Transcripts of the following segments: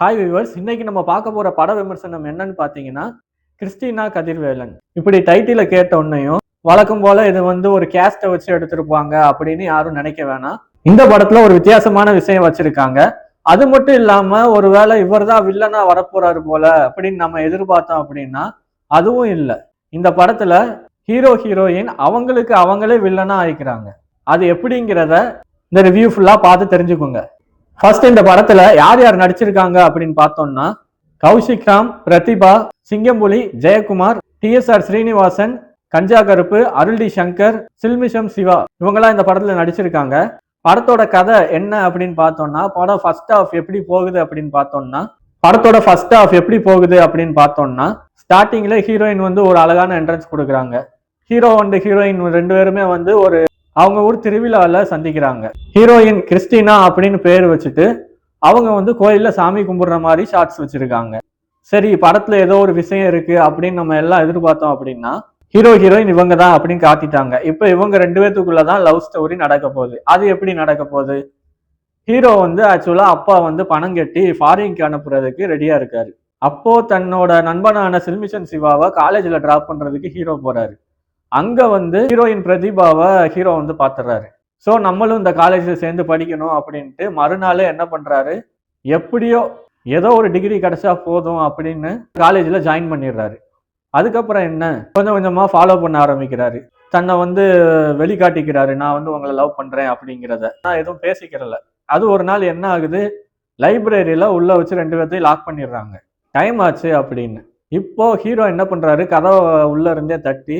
Hi viewers இன்னைக்கு நம்ம பார்க்க போகிற பட விமர்சனம் என்னன்னு பார்த்தீங்கன்னா கிறிஸ்டினா கதிர்வேலன். இப்படி டைட்டில கேட்ட உடனேயும் வழக்கம் போல இது வந்து ஒரு கேஸ்ட்டை வச்சு எடுத்திருப்பாங்க அப்படின்னு யாரும் நினைக்க வேணாம். இந்த படத்துல ஒரு வித்தியாசமான விஷயம் வச்சிருக்காங்க. அது மட்டும் இல்லாம ஒருவேளை இவர் தான் வில்லனா வரப்போறாரு போல அப்படின்னு நம்ம எதிர்பார்த்தோம் அப்படின்னா அதுவும் இல்லை. இந்த படத்துல ஹீரோ ஹீரோயின் அவங்களுக்கு அவங்களே வில்லனா ஆயிக்கிறாங்க. அது எப்படிங்கிறத இந்த ரிவ்யூ ஃபுல்லா பார்த்து தெரிஞ்சுக்கோங்க. ஃபர்ஸ்ட் இந்த படத்துல யார் யார் நடிச்சிருக்காங்க அப்படின்னு பார்த்தோம்னா கௌஷிக் ராம் பிரதிபா சிங்கம்புலி ஜெயக்குமார் டிஎஸ்ஆர் ஸ்ரீனிவாசன் கஞ்சா கருப்பு அருள்டி சங்கர் சில்மிஷம் சிவா இவங்கெல்லாம் இந்த படத்துல நடிச்சிருக்காங்க. படத்தோட கதை என்ன அப்படின்னு பார்த்தோம்னா படம் ஃபர்ஸ்ட் ஆஃப் எப்படி போகுது அப்படின்னு பார்த்தோம்னா படத்தோட ஃபர்ஸ்ட் ஆஃப் எப்படி போகுது அப்படின்னு பார்த்தோம்னா ஸ்டார்டிங்ல ஹீரோயின் வந்து ஒரு அழகான என்ட்ரன்ஸ் கொடுக்குறாங்க. ஹீரோ அண்ட் ஹீரோயின் ரெண்டு பேருமே வந்து ஒரு அவங்க ஊர் திருவிழாவில் சந்திக்கிறாங்க. ஹீரோயின் கிறிஸ்டினா அப்படின்னு பேர் வச்சுட்டு அவங்க வந்து கோயிலில் சாமி கும்பிடுற மாதிரி ஷார்ட்ஸ் வச்சுருக்காங்க. சரி படத்தில் ஏதோ ஒரு விஷயம் இருக்கு அப்படின்னு நம்ம எல்லாம் எதிர்பார்த்தோம் அப்படின்னா ஹீரோ ஹீரோயின் இவங்க தான் அப்படின்னு காட்டிட்டாங்க. இப்போ இவங்க ரெண்டு பேத்துக்குள்ள தான் லவ் ஸ்டோரி நடக்க போகுது. அது எப்படி நடக்க போகுது? ஹீரோ வந்து ஆக்சுவலாக அப்பா வந்து பணம் கட்டி ஃபாரின்க்கு அனுப்புறதுக்கு ரெடியாக இருக்காரு. அப்போ தன்னோட நண்பனான சில்மிஷன் சிவாவை காலேஜில் ட்ராப் பண்ணுறதுக்கு ஹீரோ போகிறாரு அங்கே வந்து ஹீரோயின் பிரதிபாவை ஹீரோ வந்து பாத்துறாரு. ஸோ நம்மளும் இந்த காலேஜில் சேர்ந்து படிக்கணும் அப்படின்ட்டு மறுநாள் என்ன பண்ணுறாரு எப்படியோ ஏதோ ஒரு டிகிரி கிடைச்சா போதும் அப்படின்னு காலேஜில் ஜாயின் பண்ணிடுறாரு. அதுக்கப்புறம் என்ன? கொஞ்சம் கொஞ்சமாக ஃபாலோ பண்ண ஆரம்பிக்கிறாரு. தன்னை வந்து வெளிக்காட்டிக்கிறாரு. நான் வந்து உங்களை லவ் பண்ணுறேன் அப்படிங்கிறத. நான் எதுவும் பேசிக்கிறல அது ஒரு நாள் என்ன ஆகுது? லைப்ரரியில் உள்ளே வச்சு ரெண்டு பேர்த்தையும் லாக் பண்ணிடுறாங்க. டைம் ஆச்சு அப்படின்னு. இப்போ ஹீரோ என்ன பண்ணுறாரு கதவை உள்ளே இருந்தே தட்டி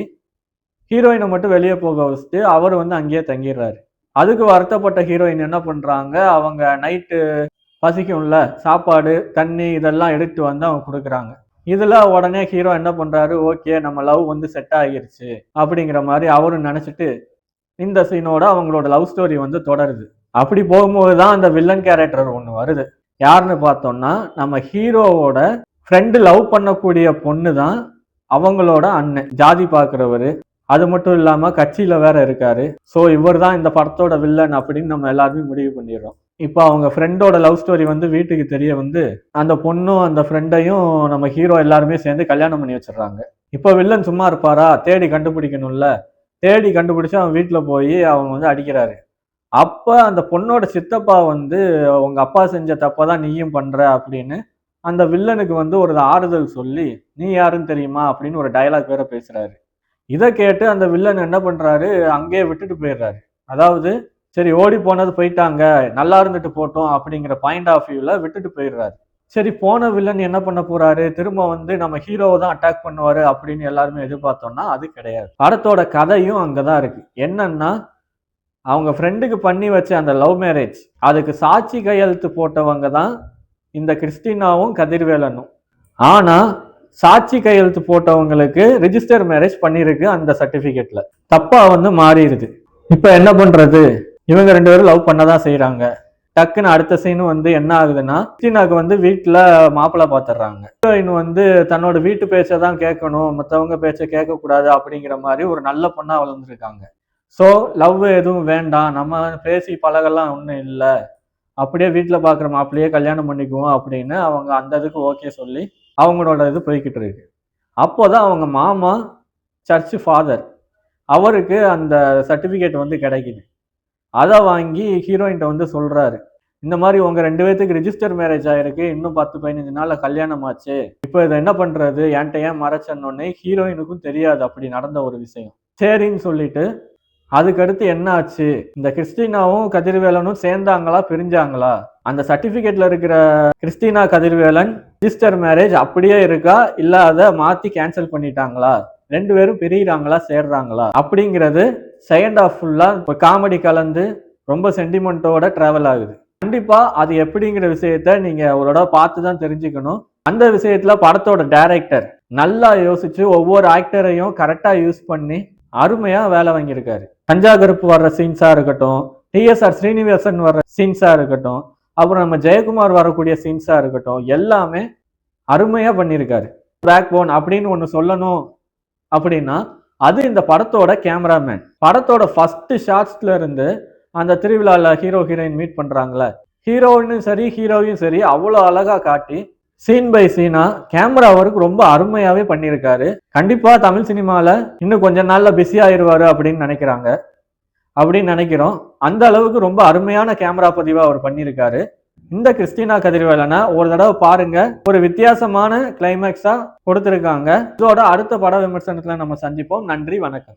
ஹீரோயினை மட்டும் வெளியே போக வச்சுட்டு அவர் வந்து அங்கேயே தங்கிடுறாரு. அதுக்கு வருத்தப்பட்ட ஹீரோயின் என்ன பண்ணுறாங்க அவங்க நைட்டு பசிக்கும்ல சாப்பாடு தண்ணி இதெல்லாம் எடுத்து வந்து அவங்க கொடுக்குறாங்க. இதில் உடனே ஹீரோ என்ன பண்ணுறாரு ஓகே நம்ம லவ் வந்து செட் ஆகிருச்சு. அப்படிங்கிற மாதிரி அவரும் நினச்சிட்டு இந்த சீனோட அவங்களோட லவ் ஸ்டோரி வந்து தொடருது. அப்படி போகும்போது தான் அந்த வில்லன் கேரக்டர் ஒன்று வருது. யாருன்னு பார்த்தோம்னா நம்ம ஹீரோவோட ஃப்ரெண்டு லவ் பண்ணக்கூடிய பொண்ணு தான் அவங்களோட அண்ணன். ஜாதி பார்க்குறவர். அது மட்டும் இல்லாமல் கட்சியில் வேற இருக்காரு. ஸோ இவர் தான் இந்த படத்தோட வில்லன் அப்படின்னு நம்ம எல்லாருமே முடிவு பண்ணிடுறோம். இப்போ அவங்க ஃப்ரெண்டோட லவ் ஸ்டோரி வந்து வீட்டுக்கு தெரிய வந்து அந்த பொண்ணும் அந்த ஃப்ரெண்டையும் நம்ம ஹீரோ எல்லாருமே சேர்ந்து கல்யாணம் பண்ணி வச்சிடுறாங்க. இப்போ வில்லன் சும்மா இருப்பாரா? தேடி கண்டுபிடிக்கணும்ல. தேடி கண்டுபிடிச்சு அவன் வீட்டில் போய் அவங்க வந்து அடிக்கிறாரு. அப்போ அந்த பொண்ணோட சித்தப்பா வந்து உங்கள் அப்பா செஞ்ச தப்பை தான் நீயும் பண்ணுற அப்படின்னு அந்த வில்லனுக்கு வந்து ஒரு ஆறுதல் சொல்லி நீ யாருன்னு தெரியுமா? அப்படின்னு ஒரு டயலாக் வேற பேசுகிறாரு இதை கேட்டு அந்த வில்லன் என்ன பண்ணுறாரு அங்கேயே விட்டுட்டு போயிடுறாரு. அதாவது சரி ஓடி போனது போயிட்டாங்க நல்லா இருந்துட்டு போட்டோம் அப்படிங்கிற பாயிண்ட் ஆஃப் வியூவில் விட்டுட்டு போயிடுறாரு. சரி போன வில்லன் என்ன பண்ண போறாரு? திரும்ப வந்து நம்ம ஹீரோவை தான் அட்டாக் பண்ணுவாரு அப்படின்னு எல்லாருமே எதிர்பார்த்தோம்னா அது கிடையாது. படத்தோட கதையும் அங்கதான் இருக்கு. என்னன்னா அவங்க ஃப்ரெண்டுக்கு பண்ணி வச்ச அந்த லவ் மேரேஜ் அதுக்கு சாட்சி கையெழுத்து போட்டவங்க தான் இந்த கிறிஸ்டினாவும் கதிர்வேலனும். ஆனால் சாட்சி கையெழுத்து போட்டவங்களுக்கு ரிஜிஸ்டர் மேரேஜ் பண்ணியிருக்கு அந்த சர்டிபிகேட்ல தப்பா வந்து மாறிடுது. இப்போ என்ன பண்றது? இவங்க ரெண்டு பேரும் லவ் பண்ணதான் செய்யறாங்க டக்குன்னு அடுத்த சீன் வந்து என்ன ஆகுதுன்னா கிறிஸ்டினாக்கு வந்து வீட்டில் மாப்பிள்ளை பார்த்துடுறாங்க ஹீரோயின் வந்து தன்னோட வீட்டு பேச்சை தான் கேட்கணும் மற்றவங்க பேச்சை கேட்கக்கூடாது அப்படிங்கிற மாதிரி ஒரு நல்ல பொண்ணாக வளர்ந்துருக்காங்க. ஸோ லவ் எதுவும் வேண்டாம். நம்ம பேசி பழகலாம் ஒன்றும் இல்லை. அப்படியே வீட்டில் பார்க்குற மாப்பிள்ளையே கல்யாணம் பண்ணிக்குவோம் அப்படின்னு அவங்க அந்த இதுக்கு ஓகே சொல்லி அவங்களோட இது போய்கிட்டு இருக்கு. அப்போதான் அவங்க மாமா சர்ச் ஃபாதர் அவருக்கு அந்த சர்டிஃபிகேட் வந்து கிடைக்குது. அதை வாங்கி ஹீரோயின்ட்ட வந்து சொல்கிறாரு இந்த மாதிரி உங்கள் ரெண்டு பேர்த்துக்கு ரிஜிஸ்டர் மேரேஜ் ஆகிருக்கு இன்னும் பத்து பதினஞ்சு நாளில் கல்யாணம் ஆச்சு. இப்போ இதை என்ன பண்ணுறது என்கிட்ட ஏன் மறைச்சன்னொன்னே ஹீரோயினுக்கும் தெரியாது அப்படி நடந்த ஒரு விஷயம். சரின்னு சொல்லிட்டு அதுக்கடுத்து என்ன ஆச்சு இந்த கிறிஸ்டினாவும் கதிர்வேலனும் சேர்ந்தாங்களா பிரிஞ்சாங்களா? அந்த சர்டிபிகேட்ல இருக்கிற கிறிஸ்டினா கதிர்வேலன் ரிஜிஸ்டர் மேரேஜ் அப்படியே இருக்கா? இல்ல அதை மாத்தி கேன்சல் பண்ணிட்டாங்களா? ரெண்டு பேரும் பிரியிறாங்களா சேர்றாங்களா? அப்படிங்கிறது செகண்ட் ஆஃப் ஃபுல்லா இப்போ காமெடி கலந்து ரொம்ப சென்டிமெண்ட்டோட டிராவல் ஆகுது. கண்டிப்பா அது எப்படிங்கிற விஷயத்த நீங்க அவரோட பார்த்து தான் தெரிஞ்சுக்கணும். அந்த விஷயத்துல படத்தோட டைரக்டர் நல்லா யோசிச்சு ஒவ்வொரு ஆக்டரையும் கரெக்டா யூஸ் பண்ணி அருமையா வேலை வாங்கியிருக்காரு. கஞ்சா கருப்பு வர்ற சீன்ஸா இருக்கட்டும் டிஎஸ்ஆர் ஸ்ரீனிவாசன் வர்ற சீன்ஸா இருக்கட்டும் அப்புறம் நம்ம ஜெயக்குமார் வரக்கூடிய சீன்ஸா இருக்கட்டும் எல்லாமே அருமையா பண்ணியிருக்காரு பேக் போன் அப்படின்னு ஒன்று சொல்லணும் அப்படின்னா அது இந்த படத்தோட கேமராமேன் படத்தோட ஃபர்ஸ்ட் ஷார்ட்ஸ்ல இருந்து அந்த திருவிழாவில் ஹீரோ ஹீரோயின் மீட் பண்றாங்களே ஹீரோயினும் சரி ஹீரோயும் சரி அவ்வளோ அழகா காட்டி சீன் பை சீனா கேமரா ஒர்க் ரொம்ப அருமையாவே பண்ணியிருக்காரு. கண்டிப்பா தமிழ் சினிமால இன்னும் கொஞ்ச நாள்ல பிஸி ஆயிடுவாரு அப்படின்னு நினைக்கிறாங்க. அப்படின்னு நினைக்கிறோம். அந்த அளவுக்கு ரொம்ப அருமையான கேமரா பதிவா அவர் பண்ணியிருக்காரு. இந்த கிறிஸ்டினா கதிர்வேலனை ஒரு தடவை பாருங்க. ஒரு வித்தியாசமான கிளைமேக்ஸா கொடுத்திருக்காங்க. இதோட அடுத்த பட விமர்சனத்துல நம்ம சந்திப்போம். நன்றி வணக்கம்.